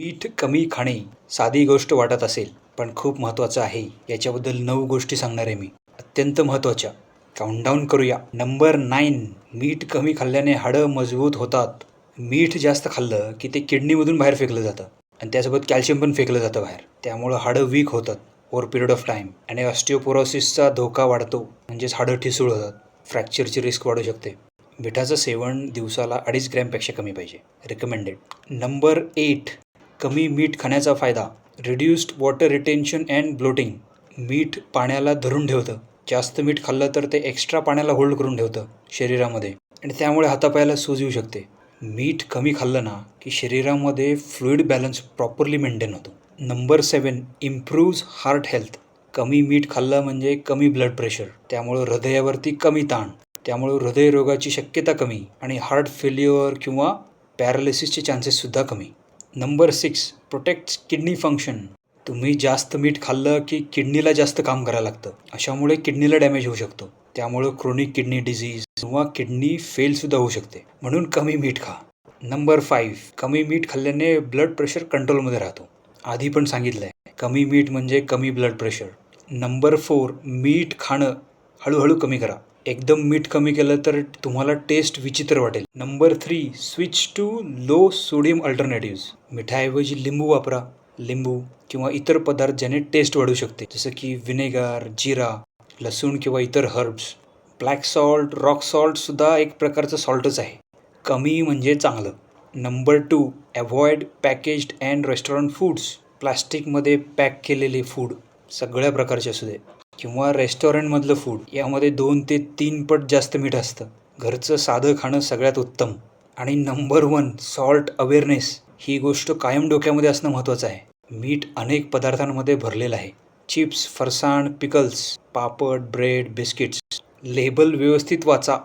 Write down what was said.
मीठ कमी खाणे साधी गोष्ट वाटत असेल पण खूप महत्त्वाचं आहे. याच्याबद्दल नऊ गोष्टी सांगणार आहे मी. अत्यंत महत्त्वाच्या. काउंटडाऊन करूया. नंबर नाईन मीठ कमी खाल्ल्याने हाडं मजबूत होतात. मीठ जास्त खाल्लं की ते किडनीमधून बाहेर फेकलं जातं. आणि त्यासोबत कॅल्शियम पण फेकलं जातं बाहेर. त्यामुळं हाडं वीक होतात. ओव्हर पिरियड ऑफ टाईम आणि ऑस्टिओपोरोसिसचा धोका वाढतो. म्हणजेच हाडं ठिसूळ होतात. फ्रॅक्चरची रिस्क वाढू शकते. मिठाचं सेवन दिवसाला अडीच ग्रॅमपेक्षा कमी पाहिजे. रिकमेंडेड नंबर एट कमी मीठ खाण्याचा फायदा. Reduced water retention and bloating मीठ पाण्याला धरून ठेवतं. जास्त मीठ खाल्लं तर ते एक्स्ट्रा पाण्याला होल्ड करून ठेवतं शरीरामध्ये. आणि त्यामुळे हातापायाला सूज येऊ शकते. मीठ कमी खाल्लं ना की शरीरामध्ये फ्लुईड बॅलन्स प्रॉपरली मेंटेन होतो. Number seven improves heart health कमी मीठ खाल्लं म्हणजे कमी ब्लड प्रेशर त्यामुळं हृदयावरती कमी ताण. त्यामुळं हृदयरोगाची शक्यता कमी. आणि हार्ट फेल्युअर किंवा पॅरालिसिसचे चान्सेससुद्धा कमी. Number six protect kidney function तुम्ही जास्त मीठ खाल्लं की किडनीला जास्त काम करायला लागतं. अशामुळे किडनीला डॅमेज होऊ शकतो. त्यामुळं क्रोनिक किडनी डिझीज किंवा किडनी फेलसुद्धा होऊ शकते. म्हणून कमी मीठ खा. नंबर फाईव्ह कमी मीठ खाल्ल्याने ब्लड प्रेशर कंट्रोलमध्ये राहतो. आधी पण सांगितलं आहे कमी मीठ म्हणजे कमी ब्लड प्रेशर नंबर फोर मीठ खाणं हळूहळू कमी करा. एकदम मीठ कमी केलं तर तुम्हाला टेस्ट विचित्र वाटेल. Number three switch to low sodium alternatives मिठाऐवजी लिंबू वापरा. लिंबू किंवा इतर पदार्थ ज्याने टेस्ट वाढू शकते जसं की व्हिनेगार जिरा लसूण किंवा इतर हर्ब्स ब्लॅक सॉल्ट रॉक सॉल्टसुद्धा एक प्रकारचं सॉल्टच आहे. कमी म्हणजे चांगलं. Number two avoid packaged and restaurant foods प्लास्टिकमध्ये पॅक केलेले फूड सगळ्या प्रकारचे असू दे. किंवा रेस्टॉरंटमधलं फूड यामध्ये दोन ते तीन पट जास्त मीठ असतं. घरचं साधं खाणं सगळ्यात उत्तम. आणि नंबर वन सॉल्ट अवेअरनेस ही गोष्ट कायम डोक्यामध्ये असणं महत्त्वाचं आहे. मीठ अनेक पदार्थांमध्ये भरलेलं आहे. चिप्स फरसाण पिकल्स पापड ब्रेड बिस्किट्स लेबल व्यवस्थित वाचा.